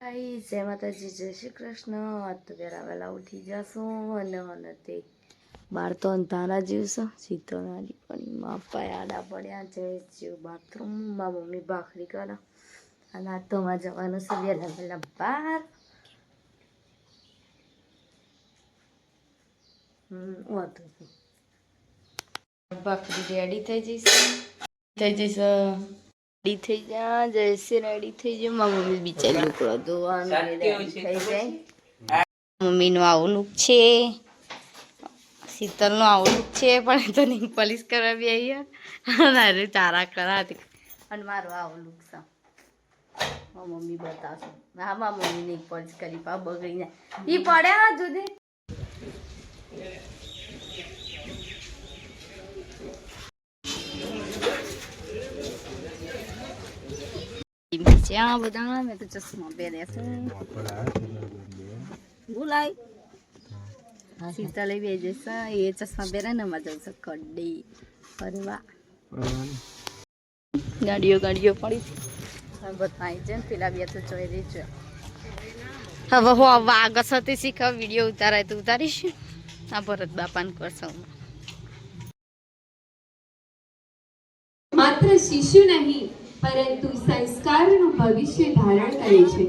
હાય જય માતાજી જય શ્રી કૃષ્ણ તો પહેલા વહેલા ઉઠી જશું અને અને બાર તો અંધારા જીવશો સીધો નાની પણ માપા આડા પડ્યા છે જીવ બાથરૂમમાં મમ્મી ભાખરી કરો અને આ તો માં જવાનું છે વહેલા વહેલા બહાર વાંધો ભાખરી રેડી થઈ જઈશ થઈ જઈશ રેડી થઈ જા જયસી રેડી થઈ જાય મારા મમ્મી બિચારી લુકડો ધોવાનું રેડી થઈ જાય. મમ્મીનું આવું લુક છે. શીતલનું આવું લુક છે પણ તો નહીં પોલિશ કરવા બી અહીંયા અરે ચારા કરાતી અને મારું આવું લુક છે. મારા મમ્મી બતાવશે. હા મારા મમ્મી પોલિશ પોલીસ કરી પા બગડી જાય. એ પડે હા જુદી. જ્યાં બધા મેં તો ચશ્મા પહેર્યા છે. બોલાય. શીતલે બે જશે. એ ચશ્મા પહેરે ને મજા આવશે કડી ફરવા ગાડીઓ ગાડીઓ પડી છે. હવે છે ને પેલા બે તો જોઈ રહી છે. હવે હું હવે આગળ સાથે શીખ વીડિયો ઉતારાય તો ઉતારીશ. આ ભરત બાપાને કરશો માત્ર શિશુ નહીં પરંતુ સંસ્કારનું ભવિષ્ય ધારણ કરે છે.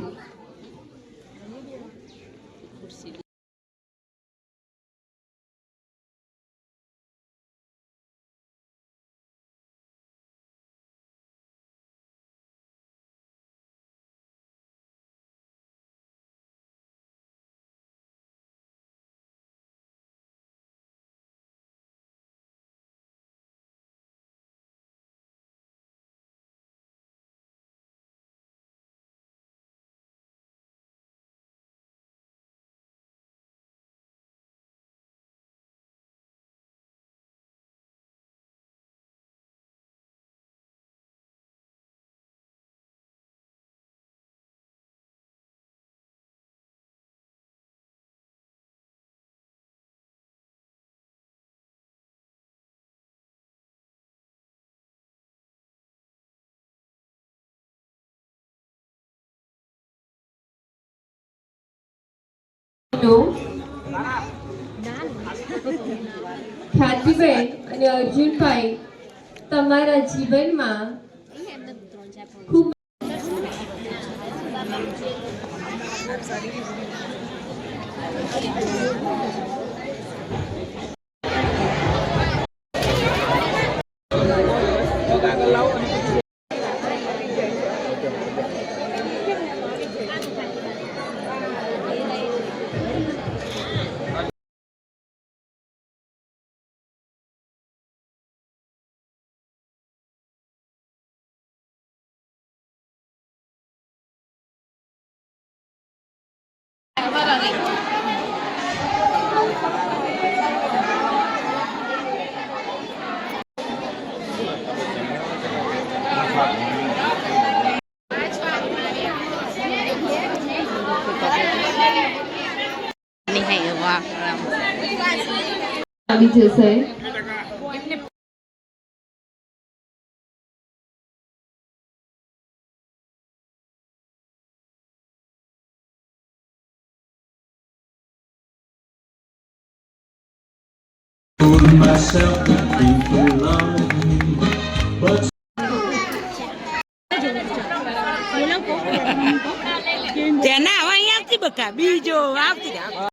નો ખ્યાતિબેન અને અર્જુનભાઈ તમારા જીવનમાં ખૂબ નહીં હે વાહ આવી જશે Told myself to keep alone, but તેના હવે અહીંયાથી બકા બીજો આવતી રહે.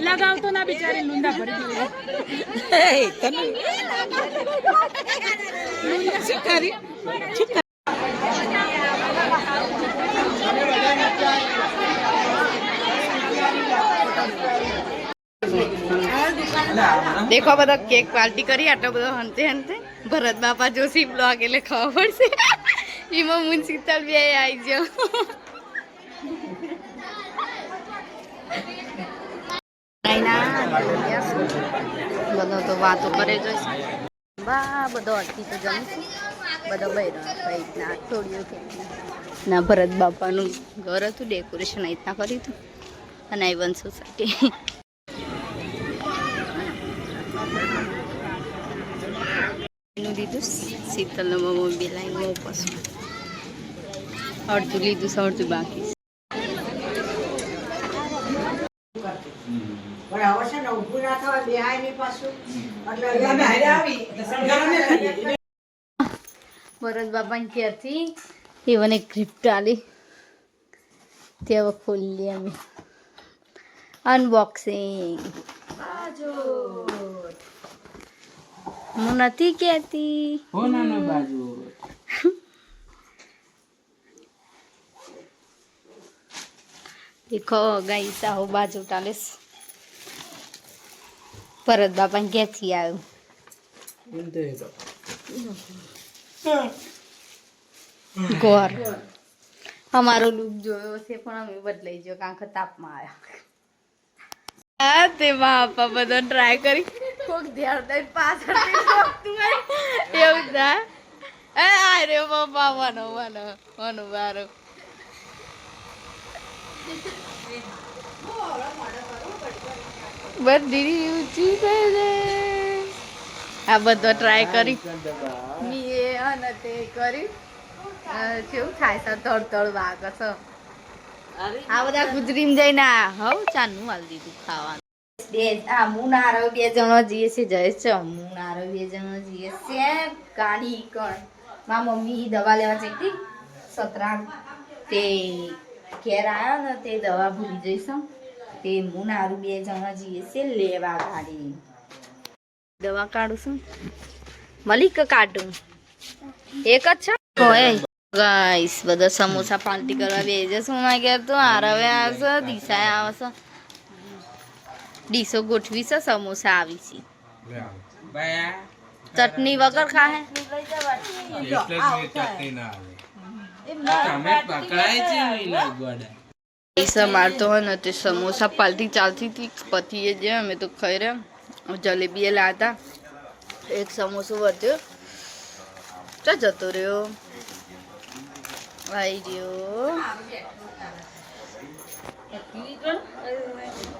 લગાવતો ના બિચારી લુંડા ભરી એ, તને શું કરી શું કરી? દેખો બધો કેક પાર્ટી કરી, આટલો બધો હંતે હંતે. ભરત બાપા જોશી બ્લોગ એટલે ખબર પડશે. એમાં મુન શીતલ બે આવી જાઓ બધો તો વાતો કરે જોઈશે બા, બધો અટકી તો જમીશું બધો બહેરો રીતના થોડીઓ ના, ભરત બાપાનું ઘર હતું ડેકોરેશન રીતના કર્યું હતું. અને આઈવન સોસાયટી. એનું દીધું લીધું શીતલ મમ્મી બે લાઈન બહુ પસંદ અડધું લીધું અડધું બાકી. પણ હવે છે ને ઊભું ના થવાય બેહાય નહીં પાછું. એટલે ભરત બાપાની ઘેરથી એવને એક ગિફ્ટ આલી. તે હવે ખોલી અમે. અનબોક્સિંગ હું નથી કહેતી. દેખો ગઈ સાહુ બાજુ ટાલેસ ભરત બાપાને ક્યાંથી આવ્યું. ગોર અમારો લુક જોયો છે પણ અમે બદલાઈ ગયો કારણ કે તાપમાં આવ્યા. હા તે બાપા બધો ટ્રાય કરી. કોક ધ્યાન દઈ પાછળ એવું થા એ, આ રે બાપા વનો વનો વનો બારો બધી ઊંચી થઈ આ બધો ટ્રાય કરી. મી અને તે કરી. કેવું થાય છે? તળ વાગ છે. આ બધા ગુજરીમાં જઈને હવ ચાનું હાલ દીધું ખાવાનું. બે આ હું નારો બે જણો જીએ છે જય છે નારો બે જણો જીએ છે. ગાડી કણ. મારા મમ્મી દવા લેવા જઈ હતી સતરાણ તે ઘેર આવ્યા ને, તે દવા ભૂલી જઈશું તે હું નારું બે જણા જીએ છે, લેવા ગાડી. દવા કાઢું છું. મલિક કાઢું. એક જ છે? ગાઈસ બધા સમોસા પાર્ટી કરવા બે જશું માં ઘેર તો આરવે આવશે દિશાએ આવશે ડીશો ગોઠવી છે સમોસા આવી છે ચટણી વગર ખાહે પૈસા મારતો હોય ને તે સમોસા પાલતી ચાલતી હતી પતિએ જે અમે તો ખાઈ રહ્યા જલેબી એ લાતા એક સમોસો વધ્યો તો જતો રહ્યો આવી રહ્યો